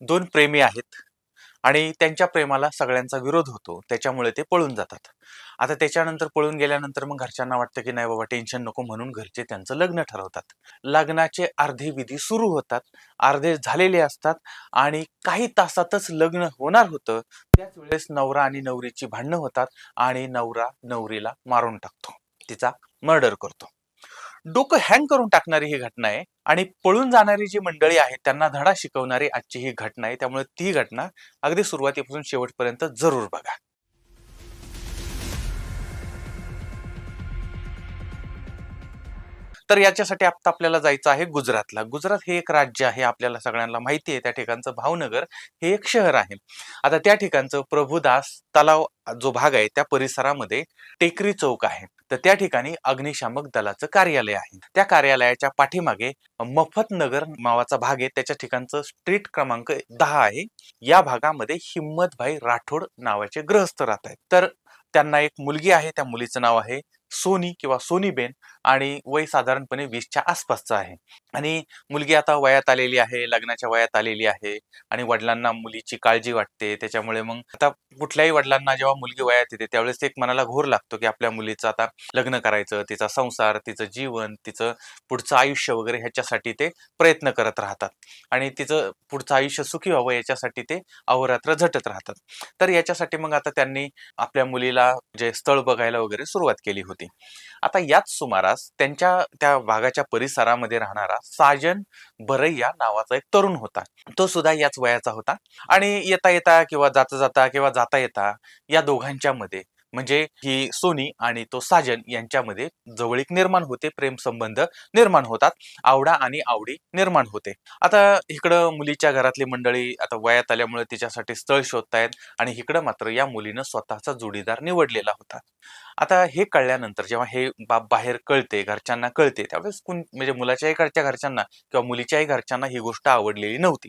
दोन प्रेमी आहेत आणि त्यांच्या प्रेमाला सगळ्यांचा विरोध होतो. त्याच्यामुळे ते पळून जातात. आता त्याच्यानंतर पळून गेल्यानंतर मग घरच्यांना वाटतं की नाही बाबा टेन्शन नको म्हणून घरचे त्यांचं लग्न ठरवतात. लग्नाचे अर्धे विधी सुरू होतात. अर्धे झालेले असतात आणि काही तासातच लग्न होणार होतं. त्याच वेळेस नवरा आणि नवरीची भांडणं होतात आणि नवरा नवरीला मारून टाकतो. तिचा मर्डर करतो. डोकं हँग करून टाकणारी ही घटना आहे आणि पळून जाणारी जी मंडळी आहेत त्यांना धडा शिकवणारी आजची ही घटना आहे. त्यामुळे ती घटना अगदी सुरुवातीपासून शेवटपर्यंत जरूर बघा. तर याच्यासाठी आता आपल्याला जायचं आहे गुजरातला. गुजरात हे एक राज्य आहे आपल्याला सगळ्यांना माहिती आहे. त्या ठिकाणचं भावनगर हे एक शहर आहे. आता त्या ठिकाणचं प्रभुदास तलाव जो भाग आहे त्या परिसरामध्ये टेकरी चौक आहे. तर त्या ठिकाणी अग्निशामक दलाचं कार्यालय आहे. त्या कार्यालयाच्या पाठीमागे मफत नगर नावाचा भाग आहे. त्याच्या ठिकाणचं स्ट्रीट क्रमांक दहा आहे. या भागामध्ये हिम्मतभाई राठोड नावाचे ग्रहस्थ राहत आहेत. तर त्यांना एक मुलगी आहे. त्या मुलीचं नाव आहे सोनी किंवा सोनीबेन आणि वय साधारणपणे वीसच्या आसपासचं आहे. आणि मुलगी आता वयात आलेली आहे लग्नाच्या वयात आलेली आहे आणि वडिलांना मुलीची काळजी वाटते. त्याच्यामुळे मग आता कुठल्याही वडिलांना जेव्हा मुलगी वयात येते त्यावेळेस एक मनाला घोर लागतो की आपल्या मुलीचं आता लग्न करायचं तिचा संसार तिचं जीवन तिचं पुढचं आयुष्य वगैरे ह्याच्यासाठी ते प्रयत्न करत राहतात. आणि तिचं पुढचं आयुष्य सुखी व्हावं याच्यासाठी ते अहोरात्र झटत राहतात. तर याच्यासाठी मग आता त्यांनी आपल्या मुलीला जे स्थळ बघायला वगैरे सुरुवात केली होती. आता याच सुमारास त्यांच्या त्या भागाच्या परिसरामध्ये राहणारा साजन भरैया नावाचा एक तरुण होता. तो सुद्धा याच वयाचा होता. आणि येता येता किंवा जाता जाता किंवा जाता येता या दोघांच्या मध्ये म्हणजे ही सोनी आणि तो साजन यांच्यामध्ये जवळीक निर्माण होते प्रेम संबंध निर्माण होतात आवडा आणि आवडी निर्माण होते. आता इकडं मुलीच्या घरातली मंडळी आता वयात आल्यामुळे तिच्यासाठी स्थळ शोधतायत आणि इकडं मात्र या मुलीनं स्वतःचा जोडीदार निवडलेला होता. आता हे कळल्यानंतर जेव्हा हे बाब बाहेर कळते घरच्यांना कळते त्यावेळेस कोण म्हणजे मुलाच्याही घरच्या घरच्यांना किंवा मुलीच्याही घरच्यांना ही गोष्ट आवडलेली नव्हती.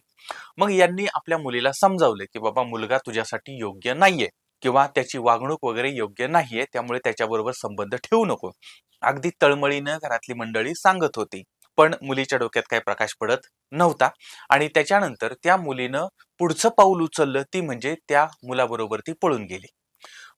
मग यांनी आपल्या मुलीला समजावले की बाबा मुलगा तुझ्यासाठी योग्य नाहीये. किंवा त्याची वागणूक वगैरे योग्य नाहीये त्यामुळे त्याच्याबरोबर संबंध ठेवू नको. अगदी तळमळीनं घरातली मंडळी सांगत होती. पण मुलीच्या डोक्यात काही प्रकाश पडत नव्हता. आणि त्याच्यानंतर त्या मुलीनं पुढचं पाऊल उचललं ती म्हणजे त्या मुलाबरोबर ती पळून गेली.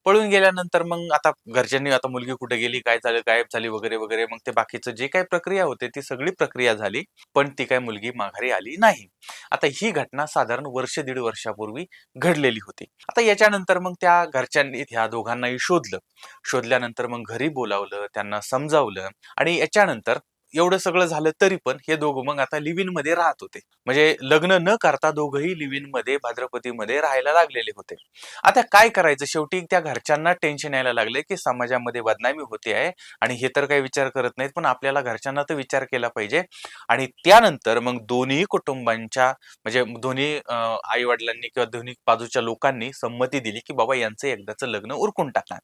पळून गेल्यानंतर मग आता घरच्यांनी आता मुलगी कुठे गेली काय झालं गायब झाली वगैरे वगैरे मग ते बाकीचं जे काही प्रक्रिया होते ती सगळी प्रक्रिया झाली पण ती काय मुलगी माघारी आली नाही. आता ही घटना साधारण वर्ष दीड वर्षापूर्वी घडलेली होती. आता याच्यानंतर मग त्या घरच्यांनी ह्या दोघांनाही शोधलं. शोधल्यानंतर मग घरी बोलावलं त्यांना समजावलं आणि याच्यानंतर एवढं सगळं झालं तरी पण हे दोघं मग आता लिव्हिनमध्ये राहत होते. म्हणजे लग्न न करता दोघंही लिव्हिनमध्ये भाद्रपतीमध्ये राहायला लागलेले होते. आता काय करायचं? शेवटी त्या घरच्यांना टेन्शन यायला लागले की समाजामध्ये बदनामी होते आहे आणि हे तर काही विचार करत नाहीत पण आपल्याला घरच्यांना तर विचार केला पाहिजे. आणि त्यानंतर मग दोन्ही कुटुंबांच्या म्हणजे दोन्ही आई वडिलांनी किंवा दोन्ही बाजूच्या लोकांनी संमती दिली की बाबा यांचं एकदाचं लग्न उरकून टाकणार.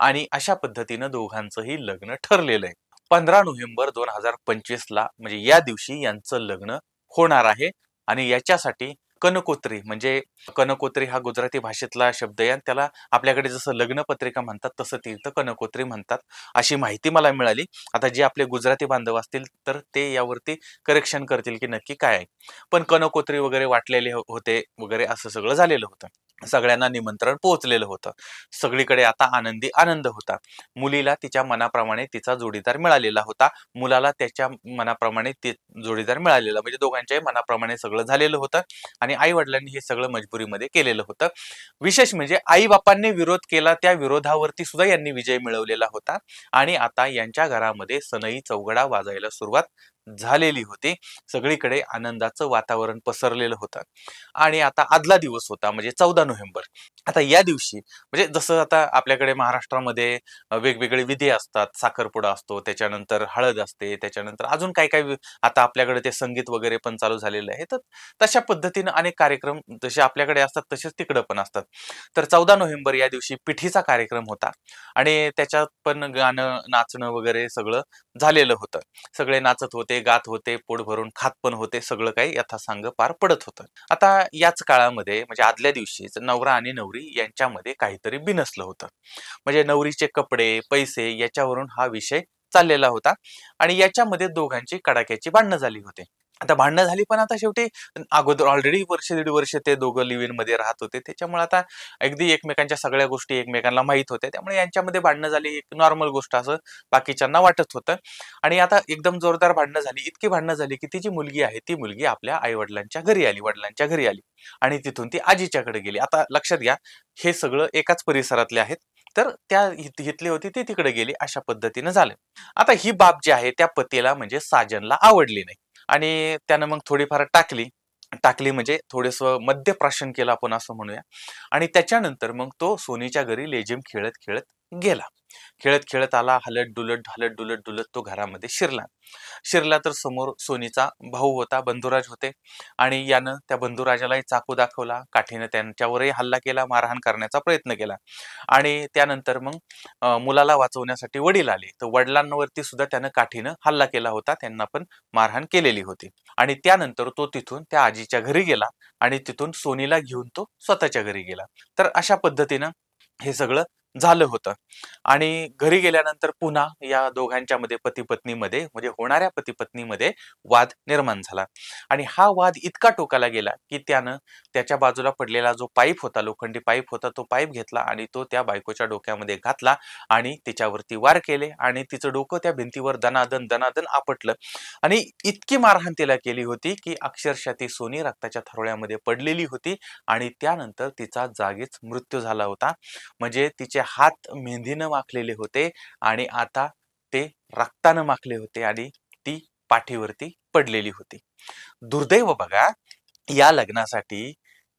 आणि अशा पद्धतीनं दोघांचंही लग्न ठरलेलं आहे. पंधरा नोव्हेंबर दोन हजार पंचवीस ला म्हणजे या दिवशी यांचं लग्न होणार आहे. आणि याच्यासाठी कनकोत्री म्हणजे कनकोत्री हा गुजराती भाषेतला शब्द आहे. आणि त्याला आपल्याकडे जसं लग्न पत्रिका म्हणतात तसं तिथं कनकोत्री म्हणतात अशी माहिती मला मिळाली. आता जे आपले गुजराती बांधव असतील तर ते यावरती करेक्शन करतील की नक्की काय आहे. पण कनकोत्री वगैरे वाटलेले हो-, होते वगैरे असं सगळं झालेलं होतं. सगळ्यांना निमंत्रण पोहोचलेलं होतं. सगळीकडे आता आनंदी आनंद होता. मुलीला तिच्या मनाप्रमाणे तिचा जोडीदार मिळालेला होता. मुलाला त्याच्या मनाप्रमाणे ते जोडीदार मिळालेला म्हणजे दोघांच्याही मनाप्रमाणे सगळं झालेलं होतं आणि आई वडिलांनी हे सगळं मजबुरीमध्ये केलेलं होतं. विशेष म्हणजे आई बापांनी विरोध केला त्या विरोधावरती सुद्धा यांनी विजय मिळवलेला होता आणि आता यांच्या घरामध्ये सनई चौघडा वाजायला सुरुवात झालेली होती. सगळीकडे आनंदाचं वातावरण पसरलेलं होतं. आणि आता आदला दिवस होता म्हणजे चौदा नोव्हेंबर. आता या दिवशी म्हणजे जसं आता आपल्याकडे महाराष्ट्रामध्ये वेगवेगळे विधी असतात. साखरपुडा असतो त्याच्यानंतर हळद असते त्याच्यानंतर अजून काय काय आता आपल्याकडे ते संगीत वगैरे पण चालू झालेलं आहे. तर तशा पद्धतीनं अनेक कार्यक्रम जसे आपल्याकडे असतात तसेच तिकडं पण असतात. तर चौदा नोव्हेंबर या दिवशी पिठीचा कार्यक्रम होता. आणि त्याच्यात पण गाणं नाचणं वगैरे सगळं झालेलं होतं. सगळे नाचत होते गात होते पोट भरून खात पण होते सगळं काही यथासांग पार पडत होतं. आता याच काळामध्ये म्हणजे आदल्या दिवशीच नवरा आणि नवरी यांच्यामध्ये काहीतरी बिनसलं होतं. म्हणजे नवरीचे कपडे पैसे याच्यावरून हा विषय चाललेला होता आणि याच्यामध्ये दोघांची कडाक्याची भांडणं झाली होती. आता भांडणं झाली पण आता शेवटी अगोदर ऑलरेडी वर्ष दीड वर्ष ते दोघं लिव्ह इनमध्ये राहत होते. त्याच्यामुळे आता अगदी एकमेकांच्या सगळ्या गोष्टी एकमेकांना माहीत होत्या. त्यामुळे यांच्यामध्ये भांडणं झाली एक नॉर्मल गोष्ट असं बाकीच्यांना वाटत होतं. आणि आता एकदम जोरदार भांडणं झाली. इतकी भांडणं झाली की ती जी मुलगी आहे ती मुलगी आपल्या आई वडिलांच्या घरी आली वडिलांच्या घरी आली. आणि तिथून ती आजीच्याकडे गेली. आता लक्षात घ्या हे सगळं एकाच परिसरातले आहेत. तर त्या हितली होती ती तिकडे गेली. अशा पद्धतीनं झालं. आता ही बाब जी आहे त्या पतीला म्हणजे साजनला आवडली नाही. आणि त्यानं मग थोडीफार टाकली. टाकली म्हणजे थोडस मद्यप्राशन केलं आपण असं म्हणूया. आणि त्याच्यानंतर मग तो सोनीच्या घरी लेझिम खेळत खेळत गेला. खेळत खेळत आला हलत डुलत हलत डुलत डुलत तो घरामध्ये शिरला. शिरला तर समोर सोनीचा भाऊ होता बंधुराज होते आणि यानं त्या बंधुराजालाही चाकू दाखवला. काठीनं त्यांच्यावरही हल्ला केला मारहाण करण्याचा प्रयत्न केला. आणि त्यानंतर मग मुलाला वाचवण्यासाठी वडील आले. तर वडिलांवरती सुद्धा त्यानं काठीनं हल्ला केला होता. त्यांना पण मारहाण केलेली होती. आणि त्यानंतर तो तिथून त्या आजीच्या घरी गेला आणि तिथून सोनीला घेऊन तो स्वतःच्या घरी गेला. तर अशा पद्धतीनं हे सगळं झालं होतं. आणि घरी गेल्यानंतर पुन्हा या दोघांच्या मध्ये पती पत्नीमध्ये म्हणजे होणाऱ्या पती पत्नीमध्ये वाद निर्माण झाला. आणि हा वाद इतका टोकाला गेला की त्यानं त्याच्या बाजूला पडलेला जो पाईप होता लोखंडी पाईप होता तो पाईप घेतला आणि तो त्या बायकोच्या डोक्यामध्ये घातला आणि तिच्यावरती वार केले आणि तिचं डोकं त्या भिंतीवर दनादन दनादन आपटलं. आणि इतकी मारहाण तिला केली होती की अक्षरशः ती सोनी रक्ताच्या थरोळ्यामध्ये पडलेली होती आणि त्यानंतर तिचा जागीच मृत्यू झाला होता. म्हणजे त्यांचे हात मेहंदीनं माखलेले होते आणि आता ते रक्तानं माखले होते आणि ती पाठीवरती पडलेली होती. दुर्दैव बघा या लग्नासाठी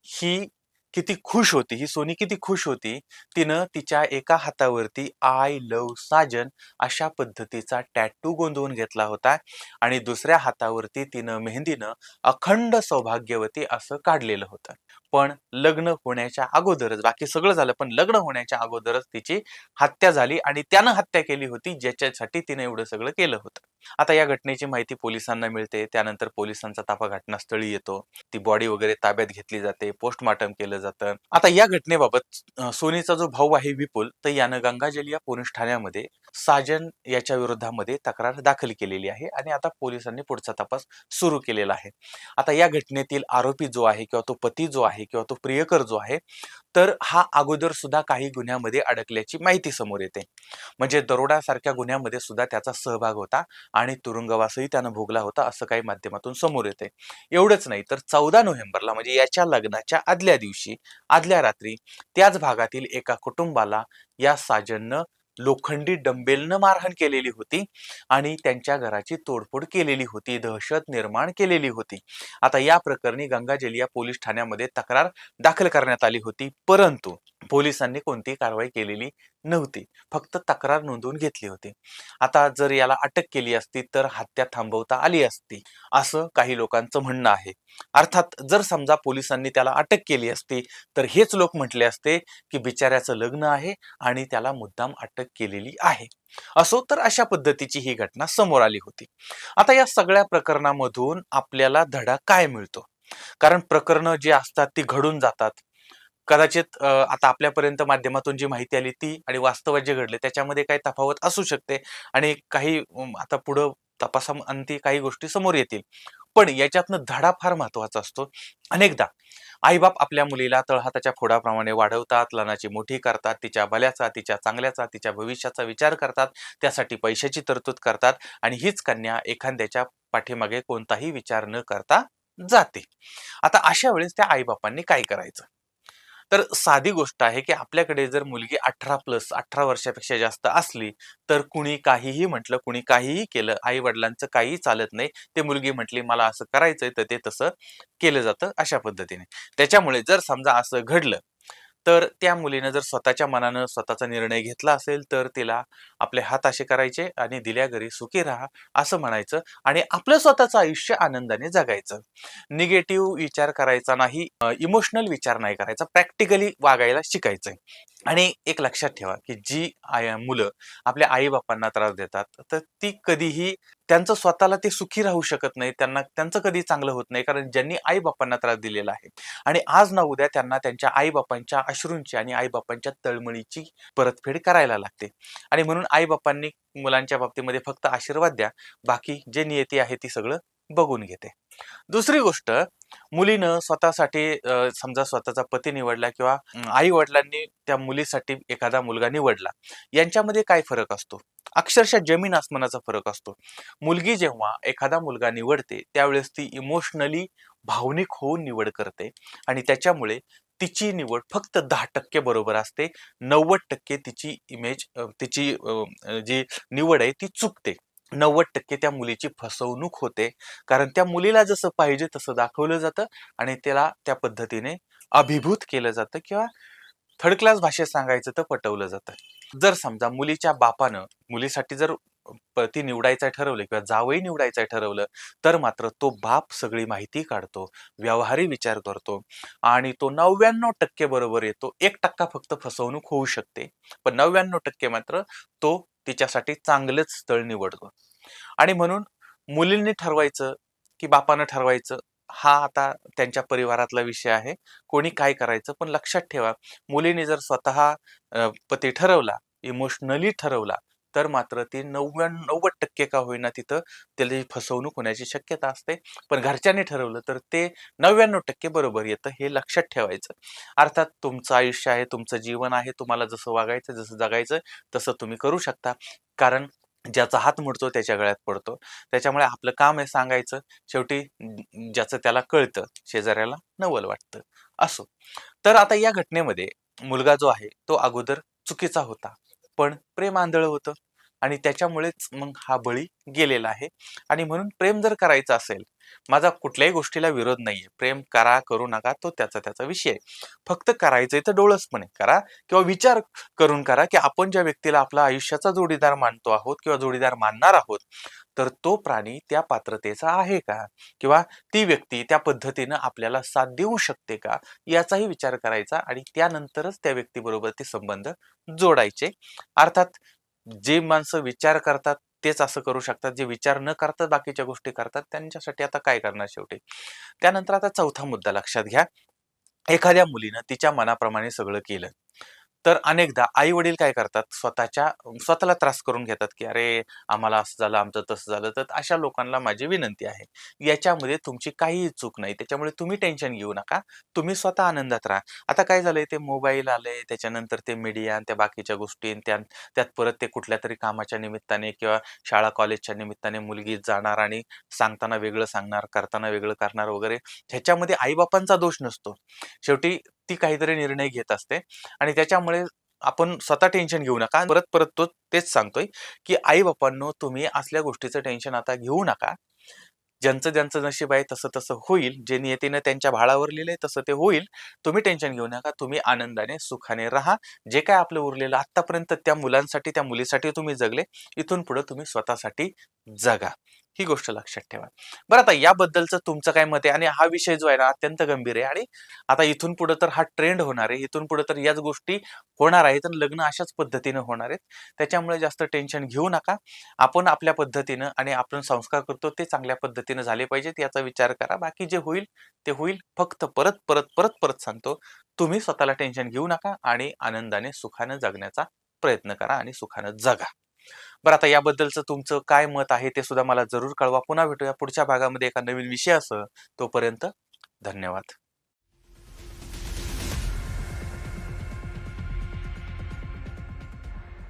ही किती खुश होती ही सोनी किती खुश होती. तिनं तिच्या एका हातावरती आय लव साजन अशा पद्धतीचा टॅटू गोंधवून घेतला होता आणि दुसऱ्या हातावरती तिनं मेहंदीनं अखंड सौभाग्यवती असं काढलेलं होतं. पण लग्न होण्याच्या अगोदरच बाकी सगळं झालं पण लग्न होण्याच्या अगोदरच तिची हत्या झाली आणि त्यानं हत्या केली होती ज्याच्यासाठी तिने एवढं सगळं केलं होतं. आता या घटनेची माहिती पोलिसांना मिळते त्यानंतर पोलिसांचा ताफा घटनास्थळी येतो ती बॉडी वगैरे ताब्यात घेतली जाते पोस्टमार्टम केलं जातं. आता या घटनेबाबत सोनीचा जो भाऊ आहे विपुल तर यानं गंगाजल या पोलीस ठाण्यामध्ये साजन याच्या विरोधामध्ये तक्रार दाखल केलेली आहे आणि आता पोलिसांनी पुढचा तपास सुरू केलेला आहे. आता या घटनेतील आरोपी जो आहे किंवा तो पती जो आहे किंवा तो प्रियकर जो आहे तर हा अगोदर सुद्धा काही गुन्ह्यामध्ये अडकल्याची माहिती समोर येते. म्हणजे दरोडासारख्या गुन्ह्यामध्ये सुद्धा त्याचा सहभाग होता आणि तुरुंगवासही त्यानं भोगला होता असं काही माध्यमातून समोर येते. एवढंच नाही तर चौदा नोव्हेंबरला म्हणजे याच्या लग्नाच्या आदल्या दिवशी आदल्या रात्री त्याच भागातील एका कुटुंबाला या साजननं लोखंडी डंबेलनं मारहाण केलेली होती आणि त्यांच्या घराची तोडफोड केलेली होती दहशत निर्माण केलेली होती. आता या प्रकरणी गंगाजलिया पोलीस ठाण्यामध्ये तक्रार दाखल करण्यात आली होती. परंतु पोलिसांनी कोणतीही कारवाई केलेली नव्हती. फक्त तक्रार नोंदवून घेतली होती. आता जर याला अटक केली असती तर हत्या थांबवता आली असती असं काही लोकांचं म्हणणं आहे. अर्थात जर समजा पोलिसांनी त्याला अटक केली असती तर हेच लोक म्हटले असते की बिचाऱ्याचं लग्न आहे आणि त्याला मुद्दाम अटक केलेली आहे. असो तर अशा पद्धतीची ही घटना समोर आली होती. आता या सगळ्या प्रकरणामधून आपल्याला धडा काय मिळतो? कारण प्रकरणं जी असतात ती घडून जातात. कदाचित आता आपल्यापर्यंत माध्यमातून जी माहिती आली ती आणि वास्तवात जे घडले त्याच्यामध्ये काही तफावत असू शकते आणि काही आता पुढं तपासाअंती काही गोष्टी समोर येतील. पण याच्यातनं धडा फार महत्त्वाचा असतो. अनेकदा आईबाप आपल्या मुलीला तळहाताच्या फोडाप्रमाणे वाढवतात लनाची मोठी करतात तिच्या भल्याचा तिच्या चांगल्याचा तिच्या भविष्याचा विचार करतात त्यासाठी पैशाची तरतूद करतात आणि हीच कन्या एखाद्याच्या पाठीमागे कोणताही विचार न करता जाते. आता अशा वेळेस त्या आईबापांनी काय करायचं? तर साधी गोष्ट आहे की आपल्याकडे जर मुलगी अठरा प्लस अठरा वर्षापेक्षा जास्त असली तर कुणी काहीही म्हटलं कुणी काहीही केलं आई वडिलांचं काहीही चालत नाही. ते मुलगी म्हटली मला असं करायचंय तर ते तसं केलं जातं अशा पद्धतीने. त्याच्यामुळे जर समजा असं घडलं तर त्या मुलीनं जर स्वतःच्या मनानं स्वतःचा निर्णय घेतला असेल तर तिला आपले हात असे करायचे आणि दिल्या घरी सुखी राहा असं म्हणायचं आणि आपलं स्वतःचं आयुष्य आनंदाने जगायचं. निगेटिव्ह विचार करायचा नाही इमोशनल विचार नाही करायचा प्रॅक्टिकली वागायला शिकायचंय. आणि एक लक्षात ठेवा की जी आय मुलं आपल्या आई बापांना त्रास देतात तर ती कधीही त्यांचं स्वतःला ते सुखी राहू शकत नाही त्यांना त्यांचं कधी चांगलं होत नाही कारण ज्यांनी आई बापांना त्रास दिलेला आहे. आणि आज ना उद्या त्यांना त्यांच्या आई बापांच्या अश्रूंची आणि आई बापांच्या तळमळीची परतफेड करायला लागते. आणि म्हणून आई बापांनी मुलांच्या बाबतीमध्ये फक्त आशीर्वाद द्या बाकी जे नियती आहे ती सगळं बघून घेते. दुसरी गोष्ट मुलीनं स्वतःसाठी समजा स्वतःचा पती निवडला किंवा आई वडिलांनी त्या मुलीसाठी एखादा मुलगा निवडला यांच्यामध्ये काय फरक असतो? अक्षरशः जमीन आसमानाचा फरक असतो. मुलगी जेव्हा एखादा मुलगा निवडते त्यावेळेस ती इमोशनली भावनिक होऊन निवड करते आणि त्याच्यामुळे तिची निवड फक्त दहा टक्के बरोबर असते. नव्वद टक्के तिची इमेज तिची जी निवड आहे ती चुकते. नव्वद टक्के त्या मुलीची फसवणूक होते. कारण त्या मुलीला जसं पाहिजे तसं दाखवलं जातं आणि त्याला त्या पद्धतीने अभिभूत केलं जातं किंवा थर्ड क्लास भाषेत सांगायचं तर पटवलं जातं. जर समजा मुलीच्या बापानं मुलीसाठी जर पती निवडायचं ठरवलं किंवा जावई निवडायचं ठरवलं तर मात्र तो बाप सगळी माहिती काढतो व्यवहारी विचार करतो आणि तो नव्याण्णव टक्के बरोबर येतो. एक टक्का फक्त फसवणूक होऊ शकते. पण नव्याण्णव टक्के मात्र तो तिच्यासाठी चांगलंच स्थळ निवडतो. आणि म्हणून मुलींनी ठरवायचं की बापानं ठरवायचं हा आता त्यांच्या परिवारातला विषय आहे कोणी काय करायचं पण लक्षात ठेवा. मुलीने जर स्वतः पती ठरवला इमोशनली ठरवला तर मात्र ती नव्याण्णव नव्वद टक्के का होईना तिथं त्याची फसवणूक होण्याची शक्यता असते. पण घरच्यांनी ठरवलं तर ते नव्याण्णव टक्के बरोबर येतं हे लक्षात ठेवायचं. अर्थात तुमचं आयुष्य आहे तुमचं जीवन आहे तुम्हाला जसं वागायचं जसं जगायचं तसं तुम्ही करू शकता. कारण ज्याचा हात मोडतो त्याच्या गळ्यात पडतो. त्याच्यामुळे आपलं काम आहे सांगायचं. शेवटी ज्याचं त्याला कळतं शेजाऱ्याला नवल वाटतं. असो. तर आता या घटनेमध्ये मुलगा जो आहे तो अगोदर चुकीचा होता. पण प्रेम आंधळ होतं. आणि त्याच्यामुळेच मग हा बळी गेलेला आहे. आणि म्हणून प्रेम जर करायचं असेल माझा कुठल्याही गोष्टीला विरोध नाहीये. प्रेम करा करू नका तो त्याचा त्याचा विषय आहे. फक्त करायचंय तर डोळसपणे करा किंवा विचार करून करा की आपण ज्या व्यक्तीला आपला आयुष्याचा जोडीदार मानतो आहोत किंवा जोडीदार मानणार आहोत तर तो प्राणी त्या पात्रतेचा आहे का? किंवा ती व्यक्ती त्या पद्धतीनं आपल्याला साथ देऊ शकते का? याचाही विचार करायचा आणि त्यानंतरच त्या व्यक्तीबरोबर ते संबंध जोडायचे. अर्थात जे माणसं विचार करतात तेच असं करू शकतात. जे विचार न करतात बाकीच्या गोष्टी करतात त्यांच्यासाठी आता काय करणार शेवटी? त्यानंतर आता चौथा मुद्दा लक्षात घ्या. एखाद्या मुलीनं तिच्या मनाप्रमाणे सगळं केलं. तर अनेकदा आई वडील काय करतात? स्वतःच्या स्वतःला त्रास करून घेतात की अरे आम्हाला असं झालं आमचं तसं झालं. तर अशा लोकांना माझी विनंती आहे याच्यामध्ये तुमची काहीही चूक नाही. त्याच्यामुळे तुम्ही टेन्शन घेऊ नका. तुम्ही स्वतः आनंदात राहा. आता काय झालंय? ते मोबाईल आले त्याच्यानंतर ते मीडिया त्या बाकीच्या गोष्टी त्या त्यात परत ते कुठल्या तरी कामाच्या निमित्ताने किंवा शाळा कॉलेजच्या निमित्ताने मुलगी जाणार आणि सांगताना वेगळं सांगणार करताना वेगळं करणार वगैरे ह्याच्यामध्ये आईबापांचा दोष नसतो. शेवटी ती काहीतरी निर्णय घेत असते. आणि त्याच्यामुळे आपण स्वतः टेन्शन घेऊ नका. परत परत तो तेच सांगतोय की आई बापांनो तुम्ही असल्या गोष्टीचं टेन्शन आता घेऊ नका. ज्यांचं ज्यांचं नशीब आहे तसं तसं होईल. जे नियतीनं त्यांच्या भाळावर लिहिलंय तसं ते होईल. तुम्ही टेन्शन घेऊ नका. तुम्ही आनंदाने सुखाने राहा. जे काय आपलं उरलेलं आतापर्यंत त्या मुलांसाठी त्या मुलीसाठी तुम्ही जगले इथून पुढे तुम्ही स्वतःसाठी जगा. ही गोष्ट लक्षात ठेवा. बरं आता याबद्दलचं तुमचं काय मत आहे? आणि हा विषय जो आहे ना अत्यंत गंभीर आहे. आणि आता इथून पुढे तर हा ट्रेंड होणार आहे. इथून पुढे तर याच गोष्टी होणार आहेत आणि लग्न अशाच पद्धतीनं होणार आहेत. त्याच्यामुळे जास्त टेन्शन घेऊ नका. आपण आपल्या पद्धतीनं आणि आपण संस्कार करतो ते चांगल्या पद्धतीनं झाले पाहिजेत याचा विचार करा. बाकी जे होईल ते होईल. फक्त परत परत परत परत सांगतो तुम्ही स्वतःला टेन्शन घेऊ नका आणि आनंदाने सुखानं जगण्याचा प्रयत्न करा आणि सुखानं जगा. बरं आता याबद्दलचं तुमचं काय मत आहे ते सुद्धा मला जरूर कळवा. पुन्हा भेटूया पुढच्या भागामध्ये एका नवीन विषय असं तोपर्यंत धन्यवाद.